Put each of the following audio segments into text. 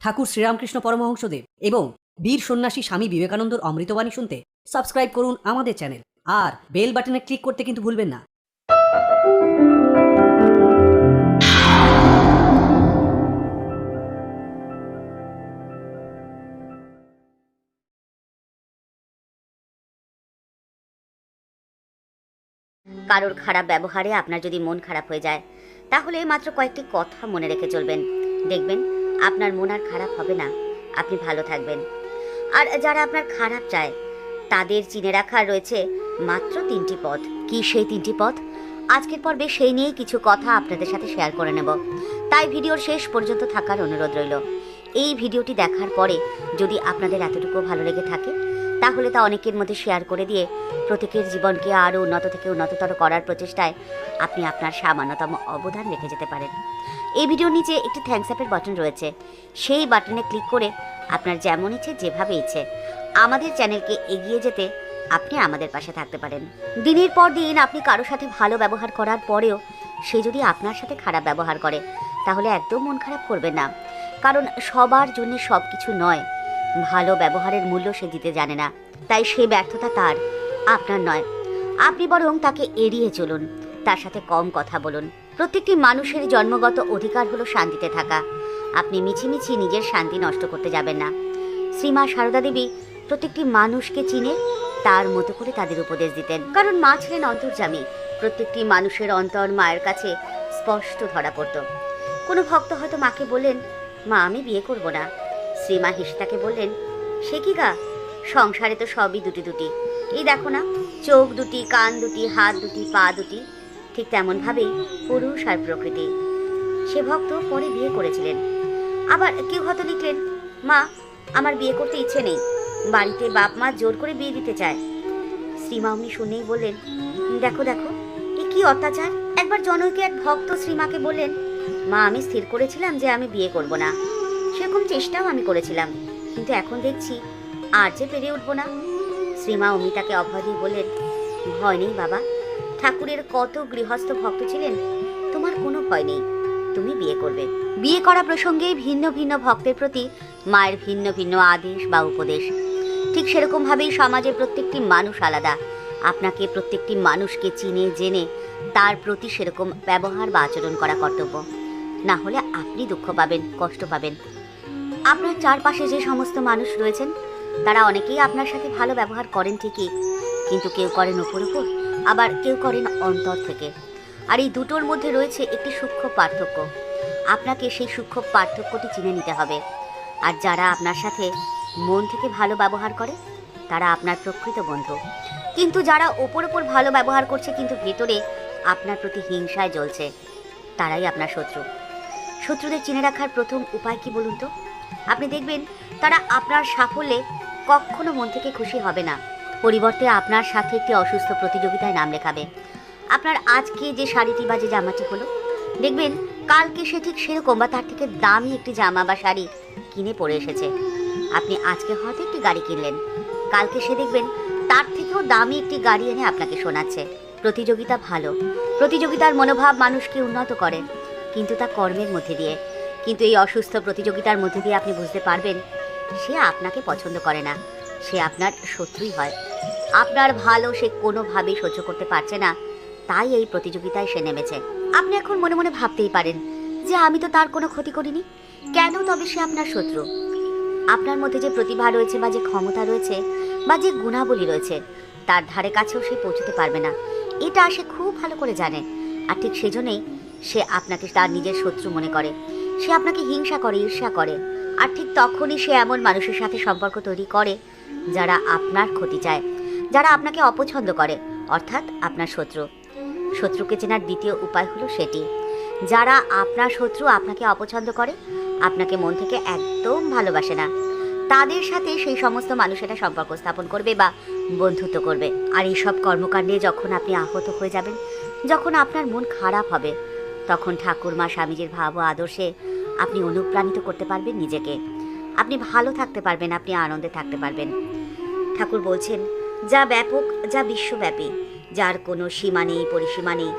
ঠাকুর শ্রীরামকৃষ্ণ পরমহংসদেব এবং বীর সন্ন্যাসী স্বামী বিবেকানন্দর অমৃতবাণী শুনতে সাবস্ক্রাইব করুন আমাদের চ্যানেল আর বেল বাটনে ক্লিক করতে কিন্তু ভুলবেন না। কারোর খারাপ ব্যবহারে আপনার যদি মন খারাপ হয়ে যায়, তাহলে মাত্র কয়েকটি কথা মনে রেখে চলবেন। দেখবেন আপনার মন আর খারাপ হবে না। আপনি ভালো থাকবেন। আর যারা আপনার খারাপ চায়, তাদের চিনে রাখার রয়েছে মাত্র তিনটি পথ। কি সেই তিনটি পথ? আজকের পর্বে সেই নিয়েই কিছু কথা আপনাদের সাথে শেয়ার করে নেব। তাই ভিডিওর শেষ পর্যন্ত থাকার অনুরোধ রইল। এই ভিডিওটি দেখার পরে যদি আপনাদের এতটুকু ভালো লেগে থাকে তাহলে তা অনেকের মধ্যে শেয়ার করে দিয়ে প্রত্যেকের জীবনকে আরও উন্নত থেকে উন্নততর করার প্রচেষ্টায় আপনি আপনার সামান্যতম অবদান রেখে যেতে পারেন। এই ভিডিওর নিচে একটি থ্যাংকস অ্যাপের বাটন রয়েছে। সেই বাটনে ক্লিক করে আপনার যেমন ইচ্ছে, যেভাবে ইচ্ছে আমাদের চ্যানেলকে এগিয়ে যেতে আপনি আমাদের পাশে থাকতে পারেন। দিনের পর দিন আপনি কারোর সাথে ভালো ব্যবহার করার পরেও সে যদি আপনার সাথে খারাপ ব্যবহার করে, তাহলে একদম মন খারাপ করবেন না। কারণ সবার জন্য সব কিছু নয়। ভালো ব্যবহারের মূল্য সে দিতে জানে না। তাই সে ব্যর্থতা তার, আপনার নয়। আপনি বরং তাকে এড়িয়ে চলুন, তার সাথে কম কথা বলুন। প্রত্যেকটি মানুষের জন্মগত অধিকার হলো শান্তিতে থাকা। আপনি মিছিমিছি নিজের শান্তি নষ্ট করতে যাবেন না। শ্রীমা সারদা দেবী প্রত্যেকটি মানুষকে চিনে তার মতো করে তাদের উপদেশ দিতেন। কারণ মা ছিলেন অন্তর্জামী প্রত্যেকটি মানুষের অন্তর মায়ের কাছে স্পষ্ট ধরা পড়ত। কোনো ভক্ত হয়তো মাকে বললেন, মা, আমি বিয়ে করব না। শ্রীমা হেসে তাকে বললেন, সে কি গা? সংসারে তো সবই দুটি দুটি। এই দেখো না, চোখ দুটি, কান দুটি, হাত দুটি, পা দুটি, ঠিক তেমনভাবেই পুরুষ আর প্রকৃতি। সে ভক্ত পরে বিয়ে করেছিলেন। আবার কেউ হয়তো লিখলেন, মা, আমার বিয়ে করতে ইচ্ছে নেই। বাড়িতে বাপ মা জোর করে বিয়ে দিতে চায়। শ্রীমা অমনি শুনেই বললেন, দেখো দেখো, এ কি অত্যাচার? একবার জনৈকে এক ভক্ত শ্রীমাকে বললেন, মা, আমি স্থির করেছিলাম যে আমি বিয়ে করব না। সেরকম চেষ্টাও আমি করেছিলাম। কিন্তু এখন দেখছি আর যে পেরে উঠবো না। শ্রীমা অমিতাকে অভয় বললেন, ভয় নেই বাবা। ঠাকুরের কত গৃহস্থ ভক্ত ছিলেন, তোমার কোনো ভয় নেই। তুমি বিয়ে করবে। বিয়ে করা প্রসঙ্গে ভিন্ন ভিন্ন ভক্তের প্রতি মায়ের ভিন্ন ভিন্ন আদেশ বা উপদেশ। ঠিক সেরকমভাবেই সমাজের প্রত্যেকটি মানুষ আলাদা। আপনাকে প্রত্যেকটি মানুষকে চিনে, জেনে তার প্রতি সেরকম ব্যবহার বা আচরণ করা কর্তব্য। না হলে আপনি দুঃখ পাবেন, কষ্ট পাবেন। আপনার চারপাশে যে সমস্ত মানুষ রয়েছেন, তারা অনেকেই আপনার সাথে ভালো ব্যবহার করেন ঠিকই, কিন্তু কেউ করেন উপর উপর, আবার কেউ করেন অন্তর থেকে। আর এই দুটোর মধ্যে রয়েছে একটি সূক্ষ্ম পার্থক্য। আপনাকে সেই সূক্ষ্ম পার্থক্যটি চিনে নিতে হবে। আর যারা আপনার সাথে মন থেকে ভালো ব্যবহার করে, তারা আপনার প্রকৃত বন্ধু। কিন্তু যারা ওপর ওপর ভালো ব্যবহার করছে, কিন্তু ভেতরে আপনার প্রতি হিংসায় জ্বলছে, তারাই আপনার শত্রু। শত্রুদের চিনে রাখার প্রথম উপায় কি বলুন তো? আপনি দেখবেন তারা আপনার সাফল্যে কখনো মন থেকে খুশি হবে না। পরিবর্তে আপনার সাথে একটি অসুস্থ প্রতিযোগিতায় নাম লেখাবে। আপনার আজকে যে শাড়িটি বা যে জামাটি হলো, দেখবেন কালকে সে ঠিক সেরকম বা তার থেকে দামি একটি জামা বা শাড়ি কিনে পরে এসেছে। আপনি আজকে হয়তো একটি গাড়ি কিনলেন। কালকে সে দেখবেন তার থেকেও দামি একটি গাড়ি এনে আপনাকে শোনাচ্ছে। প্রতিযোগিতা ভালো। প্রতিযোগিতার মনোভাব মানুষকে উন্নত করে, কিন্তু তা কর্মের মধ্যে দিয়ে। কিন্তু এই অসুস্থ প্রতিযোগিতার মধ্যে দিয়ে আপনি বুঝতে পারবেন, সে আপনাকে পছন্দ করে না। সে আপনার শত্রুই হয়। আপনার ভালো সে কোনোভাবেই সহ্য করতে পারছে না, তাই এই প্রতিযোগিতায় সে নেমেছে। আপনি এখন মনে মনে ভাবতেই পারেন যে আমি তো তার কোনো ক্ষতি করিনি। কেন তবে সে আপনার শত্রু? আপনার মধ্যে যে প্রতিভা রয়েছে বা যে ক্ষমতা রয়েছে বা যে গুণাবলী রয়েছে, তার ধারে কাছেও সে পৌঁছতে পারবে না। এটা সে খুব ভালো করে জানে। আর ঠিক সেজন্যই সে আপনাকে তার নিজের শত্রু মনে করে। সে আপনাকে হিংসা করে, ঈর্ষা করে। আর ঠিক তখনই সে এমন মানুষের সাথে সম্পর্ক তৈরি করে, যারা আপনার ক্ষতি চায়, যারা আপনাকে অপছন্দ করে, অর্থাৎ আপনার শত্রু। শত্রুকে চেনার দ্বিতীয় উপায় হলো সেটি। যারা আপনার শত্রু আপনাকে অপছন্দ করে, আপনাকে মন থেকে একদম ভালোবাসে না। তাদের সাথে সেই সমস্ত মানুষেরা সম্পর্ক স্থাপন করবে বা বন্ধুত্ব করবে। আর এইসব কর্মকাণ্ডে যখন আপনি আহত হয়ে যাবেন, যখন আপনার মন খারাপ হবে তখন ঠাকুরমা স্বামীজির ভাব ও আদর্শে আপনি অনুপ্রাণিত করতে পারবেন নিজেকে। আপনি ভালো থাকতে পারবেন, আপনি আনন্দে থাকতে পারবেন। ঠাকুর বলছেন, যা ব্যাপক, যা বিশ্বব্যাপী, যার কোনো সীমা নেই, পরিসীমা নেই,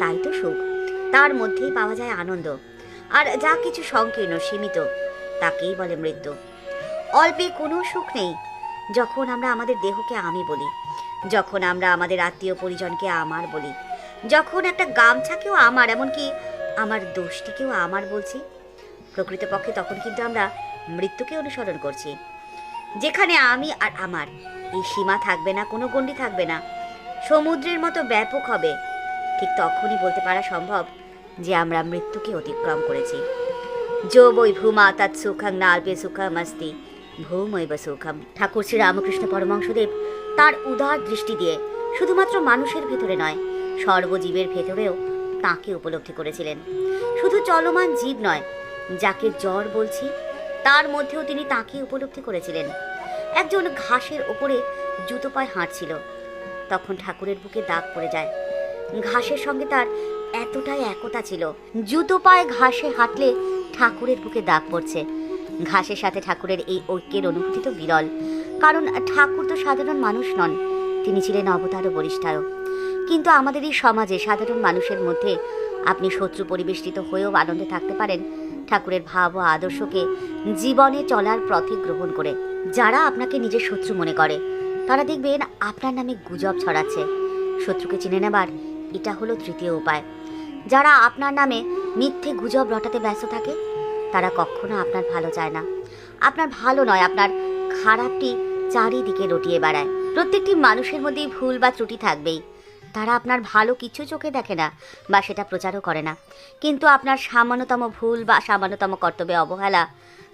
তাই তো সুখ। তার মধ্যেই পাওয়া যায় আনন্দ। আর যা কিছু সংকীর্ণ, সীমিত, তাকেই বলে মৃত্যু। অল্পে কোনো সুখ নেই, যখন আমরা আমাদের দেহকে আমি বলি, যখন আমরা আমাদের আত্মীয় পরিজনকে আমার বলি যখন একটা গামছাকেও আমার, এমনকি আমার দোষটিকেও আমার বলছি, প্রকৃতপক্ষে তখন কিন্তু আমরা মৃত্যুকে অনুসরণ করছি। যেখানে আমি আর আমার, এই সীমা থাকবে না, কোনো গণ্ডি থাকবে না। সমুদ্রের মতো ব্যাপক হবে। ঠিক তখনই বলতে পারা সম্ভব যে আমরা মৃত্যুকে অতিক্রম করেছি। যো বৈ ভূমা তৎ সুখং নাল্পে সুখম অস্তি ভূমৈব সুখম। ঠাকুর শ্রী রামকৃষ্ণ পরমংশদেব তার উদার দৃষ্টি দিয়ে শুধুমাত্র মানুষের ভেতরে নয় সর্বজীবের ভেতরেও তাকে উপলব্ধি করেছিলেন। শুধু চলমান জীব নয়, যাকে জ্বর বলছি, তার মধ্যেও তিনি তাকে উপলব্ধি করেছিলেন। একজন ঘাসের ওপরে জুতো পায়ে হাঁটছিল। তখন ঠাকুরের বুকে দাগ পড়ে যায়। ঘাসের সঙ্গে তার এতটাই একতা ছিল। জুতো পায়ে ঘাসে হাঁটলে ঠাকুরের বুকে দাগ পড়ছে। ঘাসের সাথে ঠাকুরের এই ঐক্যের অনুভূতি তো বিরল। কারণ ঠাকুর তো সাধারণ মানুষ নন, তিনি ছিলেন অবতার ও বরিষ্ঠারও কিন্তু আমাদের এই সমাজে সাধারণ মানুষের মধ্যে আপনি শত্রু পরিবেষ্টিত হয়েও আনন্দে থাকতে পারেন। ঠাকুরের ভাব ও আদর্শকে জীবনে চলার পথে গ্রহণ করে যারা আপনাকে নিজের শত্রু মনে করে, তারা দেখবেন আপনার নামে গুজব ছড়াচ্ছে। শত্রুকে চিনে নেবার এটা হলো তৃতীয় উপায়। যারা আপনার নামে মিথ্যে গুজব রটাতে ব্যস্ত থাকে, তারা কখনো আপনার ভালো চায় না। আপনার ভালো নয়, আপনার খারাপটি চারিদিকে রটিয়ে বেড়ায়। প্রত্যেকটি মানুষের মধ্যেই ভুল বা ত্রুটি থাকবেই। তারা আপনার ভালো কিছু চোখে দেখে না বা সেটা প্রচারও করে না। কিন্তু আপনার সামান্যতম ভুল বা সামান্যতম কর্তব্যে অবহেলা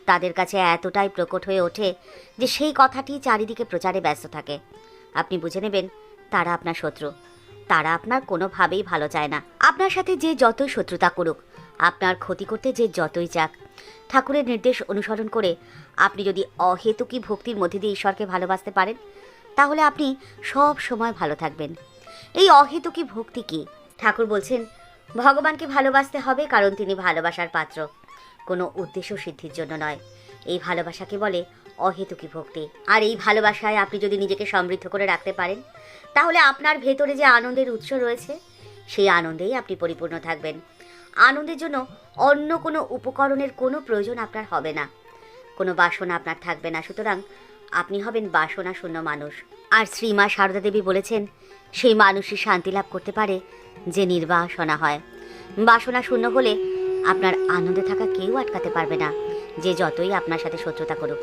তাদের কাছে এতটাই প্রকট হয়ে ওঠে যে সেই কথাটি চারিদিকে প্রচারে ব্যস্ত থাকে। আপনি বুঝে নেবেন, তারা আপনার শত্রু। তারা আপনার কোনোভাবেই ভালো চায় না। আপনার সাথে যে যতই শত্রুতা করুক, আপনার ক্ষতি করতে যে যতই চাক, ঠাকুরের নির্দেশ অনুসরণ করে আপনি যদি অহেতুকি ভক্তির মধ্যে দিয়ে ঈশ্বরকে ভালোবাসতে পারেন, তাহলে আপনি সব সময় ভালো থাকবেন। এই অহেতুকি ভক্তি কি? ঠাকুর বলছেন, ভগবানকে ভালোবাসতে হবে কারণ তিনি ভালোবাসার পাত্র। কোনো উদ্দেশ্য সিদ্ধির জন্য নয়। এই ভালোবাসাকে বলে অহেতুকি ভক্তি। আর এই ভালোবাসায় আপনি যদি নিজেকে সমৃদ্ধ করে রাখতে পারেন, তাহলে আপনার ভেতরে যে আনন্দের উৎস রয়েছে, সেই আনন্দেই আপনি পরিপূর্ণ থাকবেন। আনন্দের জন্য অন্য কোনো উপকরণের কোনো প্রয়োজন আপনার হবে না। কোনো বাসনা আপনার থাকবে না। সুতরাং আপনি হবেন বাসনা শূন্য মানুষ। আর শ্রীমা সারদা দেবী বলেছেন, সেই মানুষই শান্তি লাভ করতে পারে যে নির্বাসনা হয়। বাসনা শূন্য হলে আপনার আনন্দে থাকা কেউ আটকাতে পারবে না, যে যতই আপনার সাথে শত্রুতা করুক।